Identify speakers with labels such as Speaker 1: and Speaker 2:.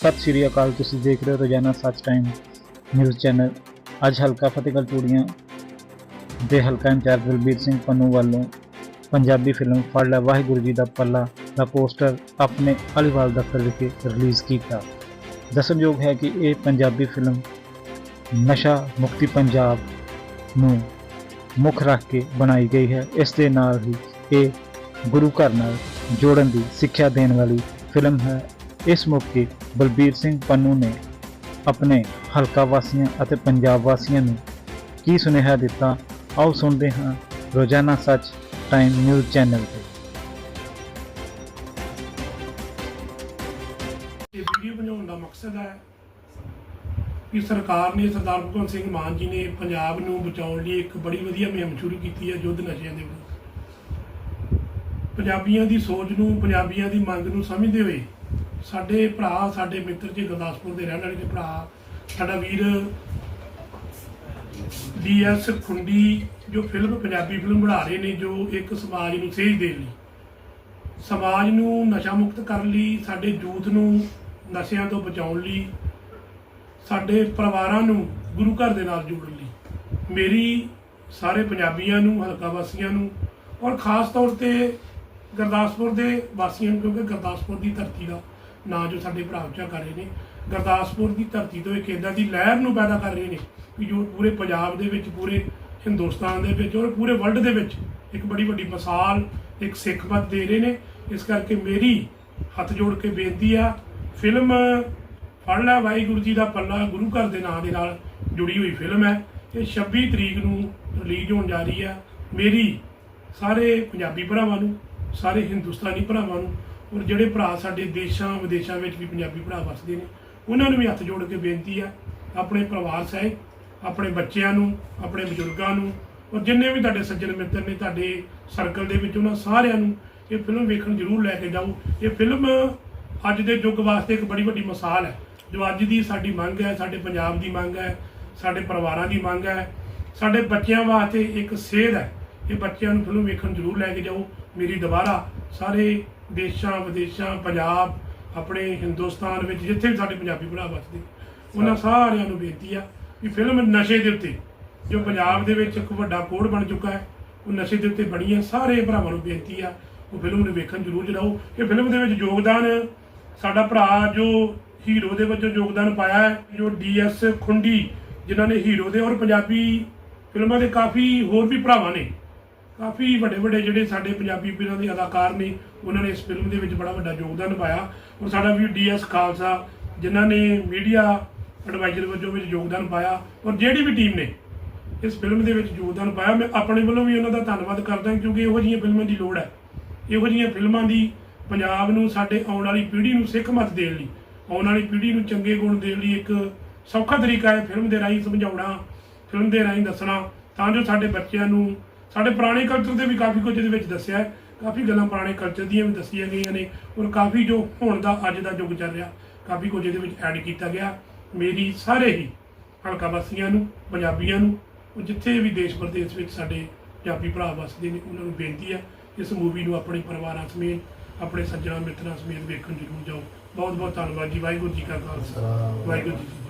Speaker 1: ਸਤਿ ਸ਼੍ਰੀ ਅਕਾਲ, ਤੁਸੀਂ ਦੇਖ ਰਹੇ ਹੋ ਰੋਜ਼ਾਨਾ ਸੱਚ ਟਾਈਮ ਨਿਊਜ਼ ਚੈਨਲ। ਅੱਜ ਹਲਕਾ ਫਤਿਹਗੜ੍ਹ ਚੂੜੀਆਂ ਦੇ ਹਲਕਾ ਇੰਚਾਰਜ ਬਲਬੀਰ ਸਿੰਘ ਪੰਨੂ ਵੱਲੋਂ ਪੰਜਾਬੀ ਫਿਲਮ ਫੜ ਲੈ ਵਾਹਿਗੁਰੂ ਜੀ ਦਾ ਪੱਲਾ ਦਾ ਪੋਸਟਰ ਆਪਣੇ ਅਲੀਵਾਲ ਦਫ਼ਤਰ ਵਿਖੇ ਰਿਲੀਜ਼ ਕੀਤਾ। ਦੱਸਣਯੋਗ ਹੈ ਕਿ ਇਹ ਪੰਜਾਬੀ ਫਿਲਮ ਨਸ਼ਾ ਮੁਕਤੀ ਪੰਜਾਬ ਨੂੰ ਮੁੱਖ ਰੱਖ ਕੇ ਬਣਾਈ ਗਈ ਹੈ। ਇਸ ਦੇ ਨਾਲ ਹੀ ਇਹ ਗੁਰੂ ਘਰ ਨਾਲ ਜੋੜਨ ਦੀ ਸਿੱਖਿਆ ਦੇਣ ਵਾਲੀ ਫਿਲਮ ਹੈ। ਇਸ ਮੌਕੇ ਬਲਬੀਰ ਸਿੰਘ ਪੰਨੂ ਨੇ ਆਪਣੇ ਹਲਕਾ ਵਾਸੀਆਂ ਅਤੇ ਪੰਜਾਬ ਵਾਸੀਆਂ ਨੂੰ ਕੀ ਸੁਨੇਹਾ ਦਿੱਤਾ, ਆਓ ਸੁਣਦੇ ਹਾਂ ਰੋਜ਼ਾਨਾ ਸੱਚ ਟਾਈਮ ਨਿਊਜ਼ ਚੈਨਲ ਤੇ।
Speaker 2: ਇਹ ਵੀਡੀਓ ਬਣਾਉਣ ਦਾ ਮਕਸਦ ਹੈ ਕਿ ਸਰਕਾਰ ਨੇ ਸਰਦਾਰ ਭਗਵੰਤ ਸਿੰਘ ਮਾਨ ਜੀ ਨੇ ਪੰਜਾਬ ਨੂੰ ਬਚਾਉਣ ਲਈ ਇੱਕ ਬੜੀ ਵਧੀਆ ਮੁਹਿੰਮ ਸ਼ੁਰੂ ਕੀਤੀ ਹੈ ਯੁੱਧ ਨਸ਼ਿਆਂ ਦੇ ਵਿਰੁੱਧ। ਪੰਜਾਬੀਆਂ ਦੀ ਸੋਚ ਨੂੰ, ਪੰਜਾਬੀਆਂ ਦੀ ਮੰਗ ਨੂੰ ਸਮਝਦੇ ਹੋਏ ਸਾਡੇ ਭਰਾ, ਸਾਡੇ ਮਿੱਤਰ ਜੀ ਗੁਰਦਾਸਪੁਰ ਦੇ ਰਹਿਣ ਵਾਲੇ ਦੇ ਭਰਾ। ਸਾਡਾ ਵੀਰ ਡੀਐਸ ਖੁੰਡੀ, ਜੋ ਫਿਲਮ ਪੰਜਾਬੀ ਫਿਲਮ ਬਣਾ ਰਹੇ ਨੇ, ਜੋ ਇੱਕ ਸਮਾਜ ਨੂੰ ਸੇਧ ਦੇਣ ਲਈ। ਸਮਾਜ ਨੂੰ ਨਸ਼ਾ ਮੁਕਤ ਕਰਨ ਲਈ, ਸਾਡੇ ਯੂਥ ਨੂੰ ਨਸ਼ਿਆਂ ਤੋਂ ਬਚਾਉਣ ਲਈ, ਸਾਡੇ ਪਰਿਵਾਰਾਂ ਨੂੰ ਗੁਰੂ ਘਰ ਦੇ ਨਾਲ ਜੋੜਨ ਲਈ। ਮੇਰੀ ਸਾਰੇ ਪੰਜਾਬੀਆਂ ਨੂੰ, ਹਲਕਾ ਵਾਸੀਆਂ ਨੂੰ ਔਰ ਖਾਸ ਤੌਰ ਤੇ ਗੁਰਦਾਸਪੁਰ ਦੇ ਵਾਸੀਆਂ ਨੂੰ, ਕਿਉਂਕਿ ਗੁਰਦਾਸਪੁਰ ਦੀ ਧਰਤੀ ਦਾ ਨਾਂ ਜੋ ਸਾਡੇ ਭਰਾ ਉੱਚਾ ਕਰ ਰਹੇ ਨੇ, ਗੁਰਦਾਸਪੁਰ ਦੀ ਧਰਤੀ ਤੋਂ ਇੱਕ ਇਦਾਂ ਦੀ ਲਹਿਰ ਨੂੰ ਪੈਦਾ ਕਰ ਰਹੇ ਨੇ ਕਿ ਜੋ ਪੂਰੇ ਪੰਜਾਬ ਦੇ ਵਿੱਚ, ਪੂਰੇ ਹਿੰਦੁਸਤਾਨ ਦੇ ਵਿੱਚ ਔਰ ਪੂਰੇ ਵਰਲਡ ਦੇ ਵਿੱਚ ਇੱਕ ਬੜੀ ਵੱਡੀ ਮਿਸਾਲ, ਇੱਕ ਸਿੱਖ ਮਤ ਦੇ ਰਹੇ ਨੇ। ਇਸ ਕਰਕੇ ਮੇਰੀ ਹੱਥ ਜੋੜ ਕੇ ਬੇਨਤੀ ਆ ਫਿਲਮ ਫੜ ਲੈ, ਵਾਹਿਗੁਰੂ ਜੀ ਦਾ ਪੱਲਾ ਗੁਰੂ ਘਰ ਦੇ ਨਾਂ ਦੇ ਨਾਲ ਜੁੜੀ ਹੋਈ ਫਿਲਮ ਹੈ। ਇਹ 26 ਤਰੀਕ ਨੂੰ ਰਿਲੀਜ਼ ਹੋਣ ਜਾ ਰਹੀ ਹੈ ਮੇਰੀ ਸਾਰੇ ਪੰਜਾਬੀ ਭਰਾਵਾਂ ਨੂੰ, ਸਾਰੇ ਹਿੰਦੁਸਤਾਨੀ ਭਰਾਵਾਂ ਨੂੰ ਔਰ ਜਿਹੜੇ ਭਰਾ ਸਾਡੇ ਦੇਸ਼ਾਂ, ਵਿਦੇਸ਼ਾਂ ਵਿੱਚ ਵੀ ਪੰਜਾਬੀ ਭਰਾ ਵਸਦੇ ਨੇ, ਉਹਨਾਂ ਨੂੰ ਵੀ ਹੱਥ ਜੋੜ ਕੇ ਬੇਨਤੀ ਹੈ, ਆਪਣੇ ਪਰਿਵਾਰ ਸਹਿਤ, ਆਪਣੇ ਬੱਚਿਆਂ ਨੂੰ, ਆਪਣੇ ਬਜ਼ੁਰਗਾਂ ਨੂੰ, ਔਰ ਜਿੰਨੇ ਵੀ ਤੁਹਾਡੇ ਸੱਜਣ ਮਿੱਤਰ ਨੇ ਤੁਹਾਡੇ ਸਰਕਲ ਦੇ ਵਿੱਚ, ਉਹਨਾਂ ਸਾਰਿਆਂ ਨੂੰ ਇਹ ਫਿਲਮ ਵੇਖਣ ਜ਼ਰੂਰ ਲੈ ਕੇ ਜਾਓ। ਇਹ ਫਿਲਮ ਅੱਜ ਦੇ ਯੁੱਗ ਵਾਸਤੇ ਇੱਕ ਬੜੀ ਵੱਡੀ ਮਿਸਾਲ ਹੈ, ਜੋ ਅੱਜ ਦੀ ਸਾਡੀ ਮੰਗ ਹੈ, ਸਾਡੇ ਪੰਜਾਬ ਦੀ ਮੰਗ ਹੈ, ਸਾਡੇ ਪਰਿਵਾਰਾਂ ਦੀ ਮੰਗ ਹੈ, ਸਾਡੇ ਬੱਚਿਆਂ ਵਾਸਤੇ ਇੱਕ ਸੇਧ ਹੈ। ਇਹ ਬੱਚਿਆਂ ਨੂੰ ਫਿਲਮ ਵੇਖਣ ਜ਼ਰੂਰ ਲੈ ਕੇ ਜਾਓ। ਮੇਰੀ ਦੁਬਾਰਾ ਸਾਰੇ ਦੇਸ਼ਾਂ ਵਿਦੇਸ਼ਾਂ ਪੰਜਾਬ ਆਪਣੇ ਹਿੰਦੁਸਤਾਨ ਵਿੱਚ ਜਿੱਥੇ ਵੀ ਸਾਡੇ ਪੰਜਾਬੀ ਭਰਾ ਵਸਦੇ ਉਹਨਾਂ ਸਾਰਿਆਂ ਨੂੰ ਬੇਨਤੀ ਆ ਕਿ ਫਿਲਮ ਨਸ਼ੇ ਦੇ ਉੱਤੇ ਜੋ ਪੰਜਾਬ ਦੇ ਵਿੱਚ ਇੱਕ ਵੱਡਾ ਕੋੜ ਬਣ ਚੁੱਕਾ ਹੈ ਉਹ ਨਸ਼ੇ ਦੇ ਉੱਤੇ ਬਣੀ ਹੈ। ਸਾਰੇ ਭਰਾਵਾਂ ਨੂੰ ਬੇਨਤੀ ਆ ਉਹ ਫਿਲਮ ਨੂੰ ਵੇਖਣ ਜ਼ਰੂਰ ਜਰਾਓ ਇਹ ਫਿਲਮ ਦੇ ਵਿੱਚ ਯੋਗਦਾਨ ਸਾਡਾ ਭਰਾ ਜੋ ਹੀਰੋ ਦੇ ਵਜੋਂ ਯੋਗਦਾਨ ਪਾਇਆ ਹੈ ਜੋ ਡੀਐਸ ਖੁੰਡੀ ਜਿਨ੍ਹਾਂ ਨੇ ਹੀਰੋ ਦੇ ਔਰ ਪੰਜਾਬੀ ਫਿਲਮਾਂ ਦੇ ਕਾਫੀ ਹੋਰ ਵੀ ਭਰਾਵਾਂ ਨੇ ਕਾਫੀ ਵੱਡੇ ਵੱਡੇ ਜਿਹੜੇ ਸਾਡੇ ਪੰਜਾਬੀ ਫਿਲਮਾਂ ਦੇ ਅਦਾਕਾਰ ਨੇ, ਉਹਨਾਂ ਨੇ ਇਸ ਫਿਲਮ ਦੇ ਵਿੱਚ ਬੜਾ ਵੱਡਾ ਯੋਗਦਾਨ ਪਾਇਆ। ਔਰ ਸਾਡਾ ਵੀ ਡੀਐਸ ਖਾਲਸਾ, ਜਿਨ੍ਹਾਂ ਨੇ ਮੀਡੀਆ ਐਡਵਾਈਜ਼ਰ ਵਜੋਂ ਵਿੱਚ ਯੋਗਦਾਨ ਪਾਇਆ। ਔਰ ਜਿਹੜੀ ਵੀ ਟੀਮ ਨੇ ਇਸ ਫਿਲਮ ਦੇ ਵਿੱਚ ਯੋਗਦਾਨ ਪਾਇਆ। ਮੈਂ ਆਪਣੇ ਵੱਲੋਂ ਵੀ ਉਹਨਾਂ ਦਾ ਧੰਨਵਾਦ ਕਰਦਾ ਕਿਉਂਕਿ ਇਹੋ ਜਿਹੀਆਂ ਫਿਲਮਾਂ ਦੀ ਲੋੜ ਹੈ। ਇਹੋ ਜਿਹੀਆਂ ਫਿਲਮਾਂ ਦੀ ਪੰਜਾਬ ਨੂੰ, ਸਾਡੇ ਆਉਣ ਵਾਲੀ ਪੀੜ੍ਹੀ ਨੂੰ ਸਿੱਖ ਮਤ ਦੇਣ ਲਈ, ਆਉਣ ਵਾਲੀ ਪੀੜ੍ਹੀ ਨੂੰ ਚੰਗੇ ਗੁਣ ਦੇਣ ਲਈ ਇੱਕ ਸੌਖਾ ਤਰੀਕਾ ਹੈ ਫਿਲਮ ਦੇ ਰਾਹੀਂ ਸਮਝਾਉਣਾ ਫਿਲਮ ਦੇ ਰਾਹੀਂ ਦੱਸਣਾ, ਤਾਂ ਜੋ ਸਾਡੇ ਬੱਚਿਆਂ ਨੂੰ ਸਾਡੇ ਪੁਰਾਣੇ ਕਲਚਰ ਦੇ ਵੀ ਕਾਫੀ ਕੁਝ ਇਹਦੇ ਵਿੱਚ ਦੱਸਿਆ ਹੈ। ਕਾਫੀ ਗੱਲਾਂ ਪੁਰਾਣੇ ਕਲਚਰ ਦੀਆਂ ਵੀ ਦੱਸੀਆਂ ਗਈਆਂ ਨੇ ਔਰ ਕਾਫੀ ਜੋ ਹੁਣ ਦਾ ਅੱਜ ਦਾ ਯੁੱਗ ਚੱਲ ਰਿਹਾ ਕਾਫੀ ਕੁਝ ਇਹਦੇ ਵਿੱਚ ਐਡ ਕੀਤਾ ਗਿਆ। ਮੇਰੀ ਸਾਰੇ ਹੀ ਹਲਕਾ ਵਾਸੀਆਂ ਨੂੰ ਪੰਜਾਬੀਆਂ ਨੂੰ ਉਹ ਜਿੱਥੇ ਵੀ ਦੇਸ਼ ਪ੍ਰਦੇਸ਼ ਵਿੱਚ ਸਾਡੇ ਪੰਜਾਬੀ ਭਰਾ ਵਸਦੇ ਨੇ ਉਹਨਾਂ ਨੂੰ ਬੇਨਤੀ ਹੈ ਇਸ ਮੂਵੀ ਨੂੰ ਆਪਣੇ ਪਰਿਵਾਰਾਂ ਸਮੇਤ ਆਪਣੇ ਸੱਜਣਾ ਮਿੱਤਰਾਂ ਸਮੇਤ ਵੇਖਣ ਜ਼ਰੂਰ ਜਾਓ। ਬਹੁਤ ਬਹੁਤ ਧੰਨਵਾਦ ਜੀ। ਵਾਹਿਗੁਰੂ ਜੀ ਕਾ ਖਾਲਸਾ। ਵਾਹਿਗੁਰੂ ਜੀ